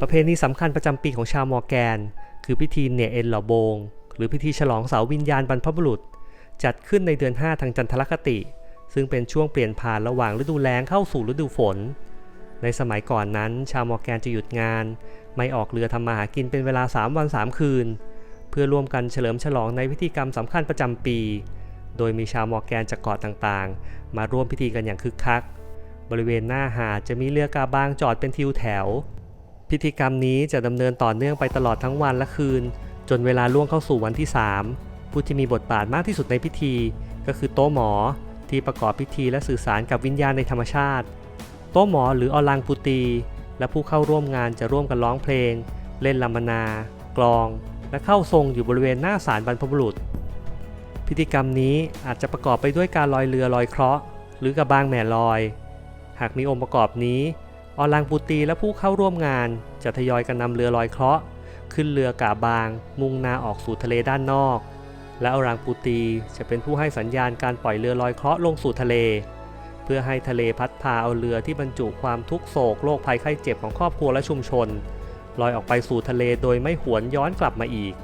ประเพณีสำคัญประจำปีของชาวมอร์แกน คือพิธีเนเอ็นหล่อโบง หรือพิธีฉลองเสาวิญญาณบรรพบุรุษ จัดขึ้นในเดือน 5 ทางจันทรคติ ซึ่งเป็นช่วงเปลี่ยนผ่านระหว่างฤดูแล้งเข้าสู่ฤดูฝน ในสมัยก่อนนั้นชาวมอร์แกนจะหยุดงาน ไม่ออกเรือทำมาหากินเป็นเวลา 3 วัน 3 คืน เพื่อร่วมกันเฉลิมฉลองในพิธีกรรมสำคัญประจำปี โดยมีชาวมอร์แกนจากเกาะต่างๆ มาร่วมพิธีกันอย่างคึกคัก บริเวณหน้าหาดจะมีเรือกาบางจอดเป็นทิวแถว พิธีกรรมนี้จะดำเนินต่อเนื่องไปตลอดทั้งวันและคืน จนเวลาล่วงเข้าสู่วันที่ 3 ผู้ที่มีบทบาทมากที่สุดในพิธี ก็คือโต๊ะหมอ ที่ประกอบพิธีและสื่อสารกับวิญญาณในธรรมชาติ โต๊ะหมอหรืออลังปูตี และผู้เข้าร่วมงานจะร่วมกันร้องเพลง เล่นลำมนา กลอง และเข้าทรงอยู่บริเวณหน้าศาลบรรพบุรุษ พิธีกรรมนี้อาจจะประกอบไปด้วยการลอยเรือลอยเคราะห์ หรือกระบางแหม่ลอย หากมีองค์ประกอบนี้ อลังปูตีและผู้เข้าร่วมงาน จะทยอยกันนำเรือลอยเคราะห์ ขึ้นเรือกาบาง มุ่งหน้าออกสู่ทะเลด้านนอก และอลังปูตีจะเป็นผู้ให้สัญญาณการปล่อยเรือลอยเคราะห์ลงสู่ทะเล เพื่อให้ทะเลพัดพาเอาเรือที่บรรจุความทุกโศกโรคภัยไข้เจ็บของครอบครัวและชุมชนลอยออกไปสู่ทะเลโดยไม่หวนย้อนกลับมาอีก